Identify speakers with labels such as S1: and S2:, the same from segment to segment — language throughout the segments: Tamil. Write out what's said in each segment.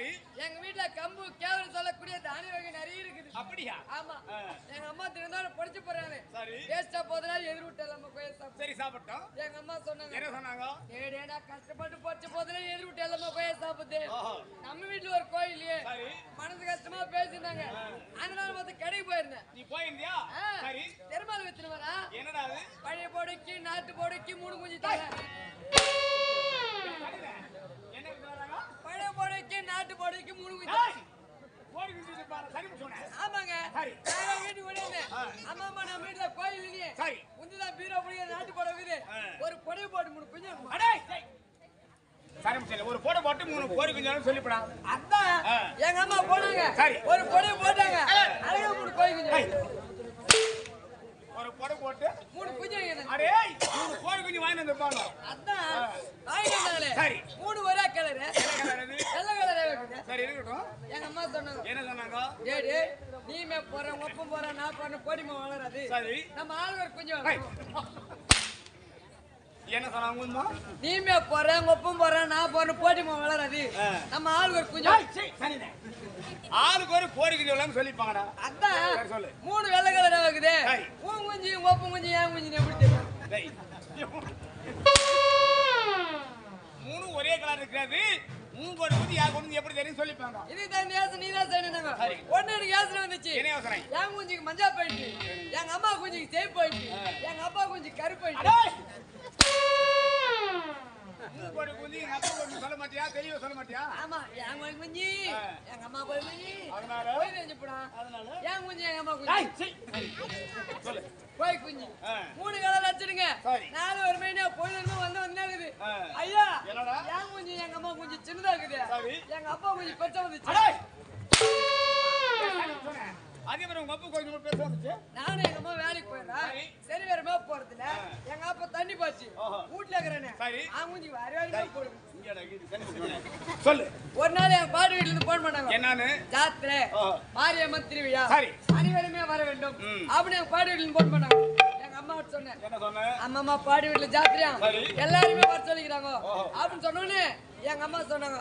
S1: சரி
S2: எங்க வீட்டுல கம்பு கேவல் சொல்லக்கூடிய தானிய வகை நிறைய இருக்குது.
S1: அப்படியா?
S2: ஆமா. எங்க அம்மா திருந்தாலும் பொடிச்சு போறாங்க.
S1: சரி.
S2: வேஸ்டா போதனா எதிர் விட்டல நம்ம கோயில் சாப்பிட்டு
S1: சரி சாப்பிட்டோம்.
S2: எங்க அம்மா சொன்னாங்க.
S1: என்ன சொன்னாங்க?
S2: ஏடே நான் கஷ்டப்பட்டு பொடிச்ச போதனா எதிர் விட்டல நம்ம கோயில் சாப்பிட்டு. நம்ம வீட்டுல ஒரு கோயிலே
S1: சரி.
S2: வீட்டுக்கு ஓடியாந்து அம்மா அம்மா நம்ம வீட்டுல கோயில் இல்லையே.
S1: சரி.
S2: முந்திதான் பீரோ புடிக்க நாட்டு இருக்குது. ஒரு புடவை போட்டு மூணு இருக்குமா?
S1: அடே! சரி ஒரு போட போட்டு மூணு கோழி குஞ்சாலும் சொல்லிப்படா.
S2: அதான். எங்க அம்மா போனாங்க.
S1: சரி.
S2: ஒரு புடவை போட்டாங்க. அழகா மூணு கோயில் குஞ்சு.
S1: ஒரு போட போட்டு
S2: மூணு குஞ்சு.
S1: அடே மூணு கோழி குஞ்சு வாங்கி வந்துருப்பாங்க
S2: அதான் வாங்கிட்டு வந்தாங்களே.
S1: சரி.
S2: மூணு ஒரே கலரு. வெள்ளை கலரே வைக்குது
S1: சரி இருக்கட்டும்.
S2: எங்க அம்மா சொன்னாங்க.
S1: என்ன சொன்னாங்க?
S2: டேய், நீமே போற ஒப்பம் போற நான் போற பொடிமை வளராது
S1: சரி
S2: நம்ம ஆளுங்க ஒரு குஞ்சு
S1: ஏய். என்ன சொன்னாங்க?
S2: நீமே போற ஒப்பம் போற நான் போற பொடிமை வளராது. நம்ம ஆளுங்க ஒரு குஞ்சு
S1: ஏய், சரி, சரிண்ணே. ஆளுக்கு ஒரு குஞ்சு எல்லாம் சொல்லிப்பாங்கடா
S2: அதான்
S1: சொல்லு.
S2: மூணு வெள்ளை கலர்
S1: சரி.
S2: உன் குஞ்சு ஒப்பம் குஞ்சு ஏன் குஞ்சு எப்படி தெரியும்
S1: தெரியும் சொல்லிப்பாங்க.
S2: இது தான் யோசனை நீ தான். ஒண்ணு எனக்கு யோசனை? வந்துச்சு என் குஞ்சுக்கு மஞ்சா போயிட்டு எங்க அம்மா குஞ்சுக்கு சேப் போயிட்டு எங்க அப்பா குஞ்சு கரு போயிட்டு
S1: மூணு மாட்டியா? தெளிவா சொல்ல மாட்டியா?
S2: ஆமா என் கோயில் குஞ்சு. எங்க அம்மா கோயில் குஞ்சு.
S1: அதனால?
S2: கோயில் போடா.
S1: அதனால?
S2: என் குஞ்சு எங்க அம்மா குஞ்சு.
S1: சொல்லு.
S2: கோயில் குஞ்சு. மூணு கலர் வச்சிடுங்க. நாலு ஒரு மணியா பொழுது வந்து வந்தாகுது. ஐயா
S1: என்னடா?
S2: என் குஞ்சு எங்க அம்மா குஞ்சு சின்னதா இருக்குது. எங்க அப்பா குஞ்சு பெருசா வந்துச்சு.
S1: அதே மாதிரி உங்க அப்பா கொஞ்சம் பேச வந்துச்சு?
S2: நானும் எங்க அம்மா வேலைக்கு போயிடுறேன்
S1: சரி.
S2: வேற மேப் போறதுல எங்க அப்பா தண்ணி பாய்ச்சி. வீட்டுல இருக்கிறேனே.
S1: சரி.
S2: அவங்க குஞ்சு வேற
S1: சொல்லு.
S2: ஒரு நாள் எங்க பாட்டு வீட்டுல இருந்து போன் பண்ணாங்க.
S1: என்னன்னு?
S2: ஜாத்திரை. மாரியம்மன் திருவிழா.
S1: சரி.
S2: அனைவருமே வர வேண்டும். அப்படின்னு எங்க பாட்டு வீட்டுல இருந்து போன் பண்ணாங்க. எங்க அம்மா சொன்னேன்.
S1: என்ன
S2: அம்மா பாடி வீட்டுல ஜாத்திரையா. எல்லாருமே வர சொல்லிக்கிறாங்க. அப்படின்னு சொன்னோன்னே எங்க அம்மா சொன்னாங்க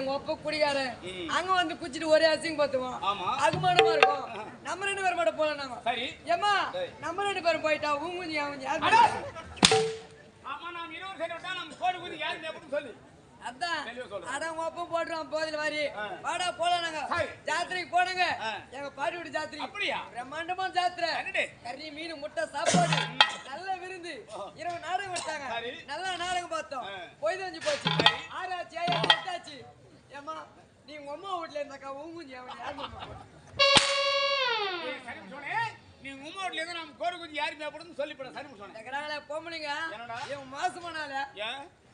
S2: உங்க ஒப்ப குடிக்கார
S1: ம்.
S2: அங்க வந்து குச்சிட்டு ஒரே அசிங்க பார்த்துவோம். அகுமானமா இருக்கும். நம்ம ரெண்டு பேரும் மட்டும் போல நாங்க. நம்ம ரெண்டு பேரும் போயிட்டா உன்
S1: நாம் இருவர் சேர்ந்து விட்டா நம்ம எப்படி சொல்லு.
S2: அதான் உங்க ஒப்பம் போட்டுருவோம் போதில்
S1: ஆ.
S2: வாடா போலாம் நாங்க. ஜாத்திரைக்கு போனங்க. எங்க பாட்டி வீட்டு ஜாத்திரை.
S1: அப்படியா?
S2: பிரம்மாண்டமான ஜாத்திரை? கறி மீன் முட்டை சாப்பாடு. நல்ல விருந்து. இரவு நாடகம்
S1: சரி.
S2: நல்ல நாடகம் பார்த்தோம். பொய்து வந்து போச்சு. ஆறாச்சு ஏழு எட்டாச்சு ஏமா நீ உங்க அம்மா வீட்டுல இருந்தாக்கா அவன்
S1: சரி சொன்னேன் நீ உங்க அம்மா வீட்ல இருந்து நம்ம கோழி குஞ்சு யாருமே அப்படின்னு சொல்லிப்பட சரி சொன்னேன்
S2: பொம்பளைங்க? இவன் மாசமானால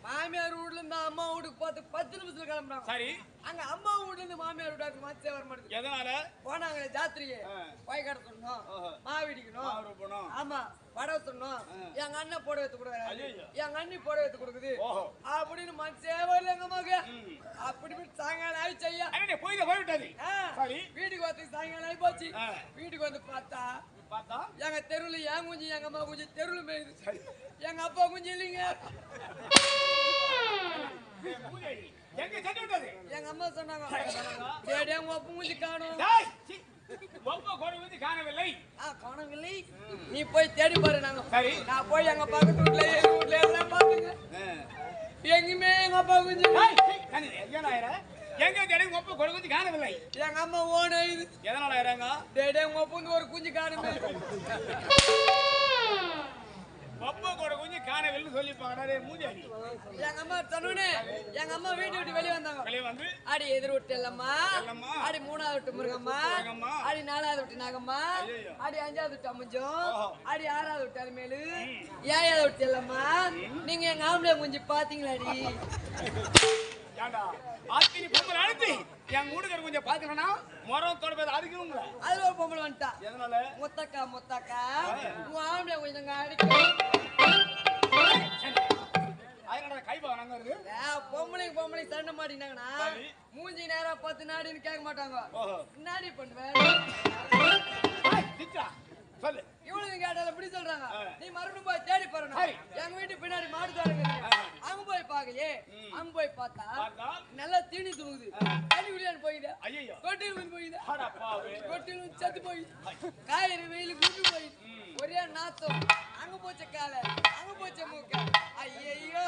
S2: மாமியார் வீட்ல இருந்து அம்மா வீட்டுக்கு பார்த்து பத்து நிமிஷத்துல கிளம்புறாங்க.
S1: சரி.
S2: அங்க அம்மா வீட்ல இருந்து மாமியார் வீட்டுக்கு மாத்தே வர மாட்டேங்குது.
S1: எதனால?
S2: போனாங்களே ஜாத்திரைக்கு. போய் கடை சொல்லணும்
S1: ஓஹோ.
S2: மாவு இடிக்கணும்
S1: அவரு போனோம்.
S2: ஆமா வடை சொல்லணும் எங்க அண்ணன் போட வைத்து கொடுக்குறாரு. எங்க அண்ணி போட வைத்து கொடுக்குது. அப்படின்னு மனசே வரல எங்க அம்மாக்கு
S1: ம்.
S2: அப்படி சாயங்காலம் ஆயிடுச்சு ஐயா.
S1: போய்
S2: வீட்டுக்கு வந்து சாயங்காலம் ஆகி போச்சு. வீட்டுக்கு வந்து பார்த்தா
S1: பார்த்தா?
S2: எங்க தெருவுல என் குஞ்சு எங்க அம்மா குஞ்சு தெருவுல மேயுது? எங்க அப்பா குஞ்சு இல்லைங்க.
S1: எங்க
S2: அம்மா சொன்னாங்க எங்க அப்பா குஞ்சு காணும்.
S1: ஒப்ப காணவில்லை.
S2: நீ போய் தேடி பாரு நாங்க.
S1: சரி.
S2: நான் போய் எங்க பக்கத்து வீட்டுல எங்க வீட்டுல எல்லாம் பாத்துங்க எங்கேயுமே எங்க அப்பா குஞ்சு
S1: எங்க தேடி ஒப்ப குஞ்சு காணவில்லை.
S2: எங்க அம்மா ஓன இது.
S1: எதனால
S2: டேய் டேய் உங்க வந்து ஒரு குஞ்சு காணுமே.
S1: ஒப்ப கோழி குஞ்சு டேய், மூஞ்சாடி
S2: எங்க அம்மா சொன்னோன்னே எங்க அம்மா வீட்டு விட்டு வெளியே வந்தாங்க.
S1: வெளியே வந்து?
S2: அடி எதிர் விட்டு இல்லம்மா. அடி மூணாவது விட்டு முருகம்மா. அடி நாலாவது விட்டு நாகம்மா. அடி அஞ்சாவது விட்டு அம்முஞ்சம். அடி ஆறாவது விட்டு அலுமேலு ஏழாவது விட்டு இல்லம்மா நீங்க எங்க ஆம்பளை குஞ்சு பாத்தீங்களாடி
S1: ஏண்டா? அத்தினி பொம்பளை அழுத்தி என் மூடுகர் கொஞ்சம் பாத்துக்கணும்னா மரம் தொடர்பது அடிக்கணுங்களா
S2: அதுல ஒரு பொம்பளை வந்துட்டா.
S1: எதனால?
S2: முத்தக்கா முத்தக்கா. உங்க ஆம்பளை கொஞ்சம் அடிக்க. பொம்பளைக்கு பொம்பளைக்கு சண்டை மாட்டினாங்கன்னா. மூஞ்சி நேரா பத்து நாடின்னு கேட்க மாட்டாங்க. முன்னாடி பண்ணுவேன் இவனுங்க கேட்டால இப்படி சொல்றாங்க. நீ மறுபடியும் போய் தேடி பாருங்க. எங்க வீட்டு பின்னாடி மாடு தோடுங்க அங்க போய் பாக்கலையே அங்க போய் பார்த்தா? நல்லா தீனி தூங்குது தண்ணி போயிதா
S1: ஐயோ
S2: கொட்டில் வந்து கொட்டில் வந்து செத்து போய். காயிறு வெயில் குண்டு போய். ஒரே நாத்தம். அங்க போச்ச கால அங்க போச்ச மூக்க. ஐயையோ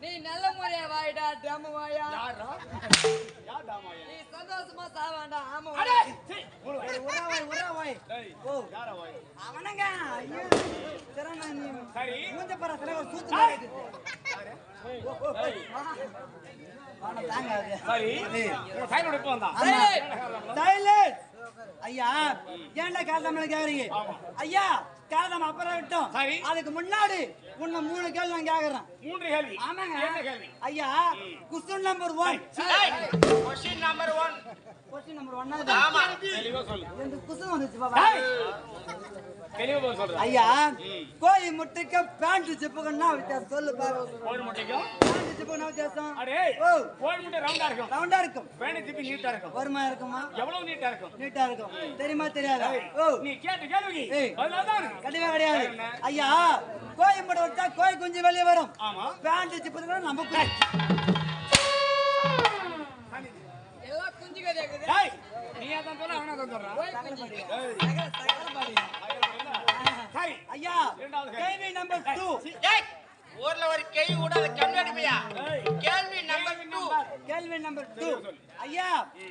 S2: நீ நல்ல முறையா வாயிடா ட்ரம் வாயா. நீ சந்தோஷமா சாவாண்டா ஆமா
S1: அடே!
S2: வாயா.
S1: சீ மூடு வை.
S3: உறாவாய் உறாவாய் ஓ. அவனங்க. ஐயோ திறனா நீ.
S1: சரி.
S3: மூஞ்ச பரத்துல ஒரு சூத்து தாங்க
S1: சரி. சைக்கிள் விட்டு வந்தான்?
S3: ஆமா. ஐயா ஏன்டா காலதாமல கேக்குறீங்க. ஐயா காலதாம அப்புறம் விட்டோம். அதுக்கு முன்னாடி உன்னை மூணு கேள்வி நான் கேக்குறேன்.
S1: மூன்று கேள்வி.
S3: ஆமாங்க. ஐயா question number one
S4: question number one
S3: question number ஒன்னாவது
S4: ஆமா.
S1: தெளிவா சொல்லு.
S3: ரெண்டு குசம் வந்துச்சு பாப்பா
S1: ஏய், தெளிவா போய் சொல்றேன்
S3: ஐயா கோழி முட்டைக்கு பேண்ட் சிப்புக்குன்னா வித்தியாசம். சொல்லு பாரு
S1: கோழி
S3: பேண்ட் சிப்புக்குன்னா வித்தியாசம்.
S1: அடே
S3: ஓ.
S1: கோழி முட்டை ரவுண்டா இருக்கும்.
S3: ரவுண்டா இருக்கும்.
S1: பேணி திருப்பி நீட்டா இருக்கும்.
S3: வருமா இருக்குமா?
S1: எவ்வளவு நீட்டா இருக்கும்?
S3: நீட்டா இருக்கும். தெரியுமா தெரியாதா? ஓ.
S1: நீ கேட்ட
S3: கிடையாது? ஐயா கோழி முட்டை வச்சா கோழி குஞ்சு வெளியே வரும்.
S1: ஆமா.
S3: பேண்ட் சிப்புக்குன்னா நம்ம
S1: சொல்ல அவனா தான் சொல்றான்
S3: ஐயா
S1: இரண்டாவது கேள்வி.
S3: நம்பர் டூ
S4: ஊர்ல ஒரு கேள்வி கூட அது. கேள்வி நம்பர் டூ
S3: கேள்வி நம்பர் டூ ஐயா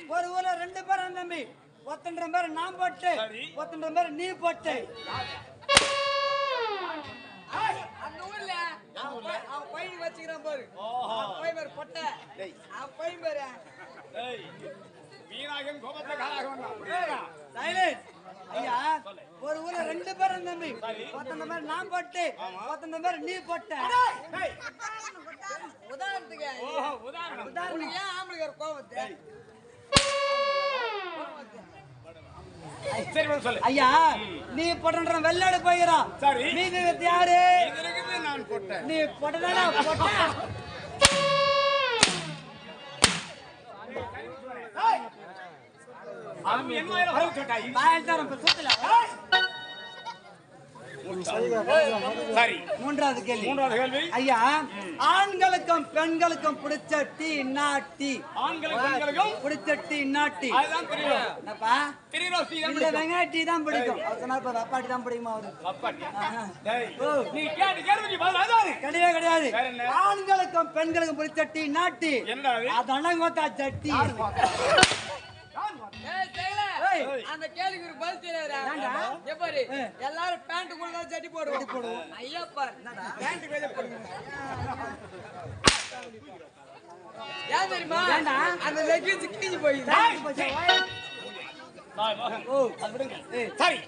S3: ஒரு ஊர்ல ரெண்டு பேரும் தம்பி ஒத்தன்ற பேர் நான் போட்டு.
S1: சரி.
S3: ஒத்தன்ற பேர் நீ போட்டு.
S2: அந்த ஊர்ல அவன் பையன் வச்சுக்கிறான் பாரு. அவன் பையன் பேரு பொட்டை. அவன் பையன் பேரு.
S1: கோபத்தை காலாக வந்தான்?
S3: சைலன்ஸ் ஐயா ஒரு ஊர்ல ரெண்டு பேரும் தம்பி ஒத்தன்ற பேர் நான் போட்டு ஒத்தன்ற பேர் நீ போட்ட.
S2: உதாரணத்துக்கு
S1: உதாரணம்.
S2: ஏன் ஆம்பளைக்கு ஒரு
S1: சொல்லு.
S3: ஐயா நீ போட்ட வெள்ளாடு போயிடான்
S1: சரி.
S3: வித்து யாரு? நீ போட்டதாடா போட்ட.
S1: சரி.
S3: மூன்றாவது கேள்வி.
S1: மூன்றாவது கேள்வி.
S3: ஐயா ஆண்களுக்கும் பெண்களுக்கும் பிடிச்ச டீ நாட்டி
S1: ஆண்களுக்கும்
S3: பிடிச்ச டீ நாட்டி
S1: அதுதான் தெரியும்.
S3: என்னப்பா?
S1: திரிரோசி தான்
S3: இந்த
S1: பிடிக்கும்.
S3: வெங்காய டீ தான் பிடிக்கும். அவர் சொன்னார் பாரு அப்பாட்டி தான் பிடிக்குமா அவரு.
S1: நீ கேட்டு பதில் அதான்
S3: கிடையவே கிடையாது.
S1: என்ன?
S3: ஆண்களுக்கும் பெண்களுக்கும் பிடிச்ச டீ நாட்டி கோத்தா சட்டி.
S2: அந்த கேள்விக்கு ஒரு பதில் தெரியாதா?
S3: ஏன்டா?
S2: ஏ பாரு,
S3: ஏ.
S2: எல்லாரும் பேண்ட் கூட சட்டி போடுவோம் ஐயா பாரு பேண்ட் வெளிய போடுங்க ஏன் தெரியுமா?
S3: ஏன்டா?
S2: அந்த லெகின்ஸ் கிழிஞ்சு.
S3: ஏய்.
S1: சரி.